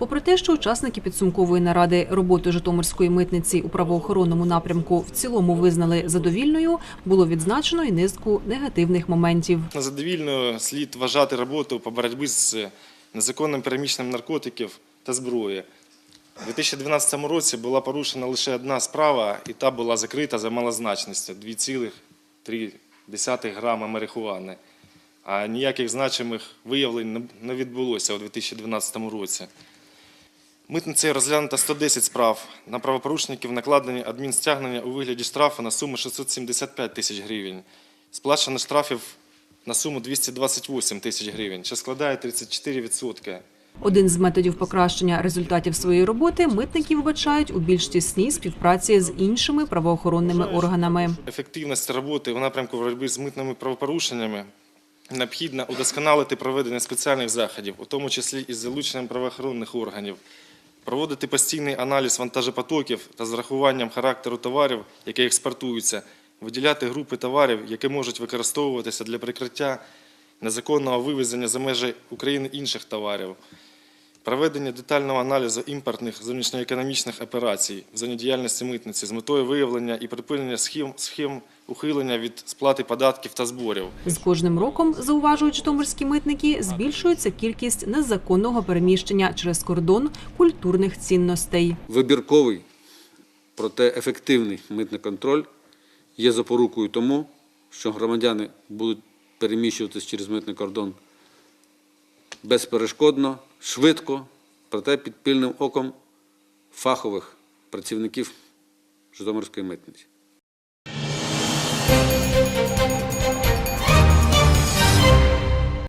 Попри те, що учасники підсумкової наради роботу Житомирської митниці у правоохоронному напрямку в цілому визнали задовільною, було відзначено і низку негативних моментів. Задовільною слід вважати роботу по боротьбі з незаконним переміщенням наркотиків та зброї. У 2012 році була порушена лише одна справа, і та була закрита за малозначністю 2,3 грама марихуани. А ніяких значимих виявлень не відбулося у 2012 році. Митницею розглянуто 110 справ. На правопорушників накладені адмінстягнення у вигляді штрафу на суму 675 тисяч гривень. Сплачено штрафів на суму 228 тисяч гривень, що складає 34%. Один з методів покращення результатів своєї роботи митники вбачають у більш тісній співпраці з іншими правоохоронними органами. Ефективність роботи в напрямку боротьби з митними правопорушеннями необхідно удосконалити проведення спеціальних заходів, у тому числі із залученням правоохоронних органів, проводити постійний аналіз вантажопотоків та з врахуванням характеру товарів, які експортуються, виділяти групи товарів, які можуть використовуватися для прикриття незаконного вивезення за межі України інших товарів. Проведення детального аналізу імпортних зовнішньоекономічних операцій в діяльності митниці з метою виявлення і припинення схем, схем ухилення від сплати податків та зборів. З кожним роком, зауважують житомирські митники, збільшується кількість незаконного переміщення через кордон культурних цінностей. вибірковий, проте ефективний митний контроль є запорукою тому, що громадяни будуть переміщуватись через митний кордон безперешкодно, швидко, проте під пильним оком фахових працівників Житомирської митниці.